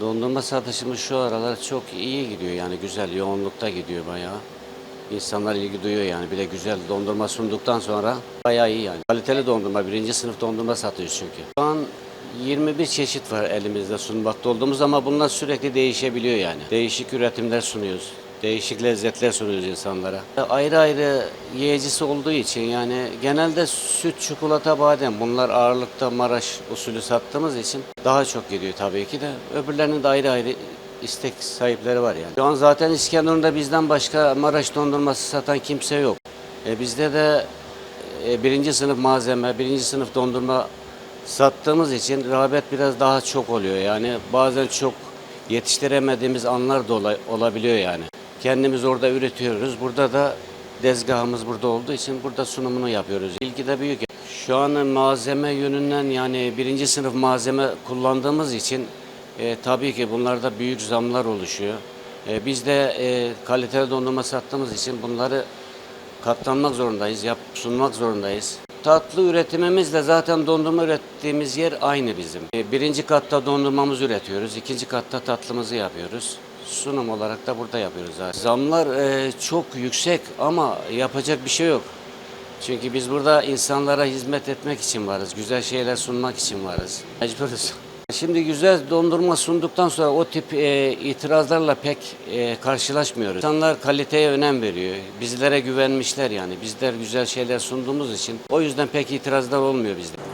Dondurma satışımız şu aralar çok iyi gidiyor yani güzel yoğunlukta gidiyor bayağı. İnsanlar ilgi duyuyor yani bir de güzel dondurma sunduktan sonra bayağı iyi yani. Kaliteli dondurma birinci sınıf dondurma satıyoruz çünkü. Şu an 21 çeşit var elimizde sunmakta olduğumuz ama bunlar sürekli değişebiliyor yani. Değişik üretimler sunuyoruz. Değişik lezzetler sunuyoruz insanlara. Ayrı ayrı yiyecisi olduğu için yani genelde süt, çikolata, badem bunlar ağırlıkta Maraş usulü sattığımız için daha çok gidiyor tabii ki de. Öbürlerinin de ayrı ayrı istek sahipleri var yani. Şu an zaten İskenderun'da bizden başka Maraş dondurması satan kimse yok. E bizde de e, birinci sınıf malzeme, birinci sınıf dondurma sattığımız için rağbet biraz daha çok oluyor. Yani bazen çok yetiştiremediğimiz anlar da ola- olabiliyor yani. Kendimiz orada üretiyoruz. Burada da dezgahımız burada olduğu için burada sunumunu yapıyoruz. İlgi de büyük. Şu an malzeme yönünden yani birinci sınıf malzeme kullandığımız için e, tabii ki bunlarda büyük zamlar oluşuyor. E, biz de e, kaliteli dondurma sattığımız için bunları katlanmak zorundayız, yap, sunmak zorundayız. Tatlı üretimimizle zaten dondurma ürettiğimiz yer aynı bizim. E, Birinci katta dondurmamızı üretiyoruz, ikinci katta tatlımızı yapıyoruz. Sunum olarak da burada yapıyoruz zaten. Zamlar e, çok yüksek ama yapacak bir şey yok. Çünkü biz burada insanlara hizmet etmek için varız, güzel şeyler sunmak için varız. Mecburuz. Şimdi güzel dondurma sunduktan sonra o tip e, itirazlarla pek e, karşılaşmıyoruz. İnsanlar kaliteye önem veriyor. Bizlere güvenmişler yani. Bizler güzel şeyler sunduğumuz için. O yüzden pek itirazlar olmuyor bizde.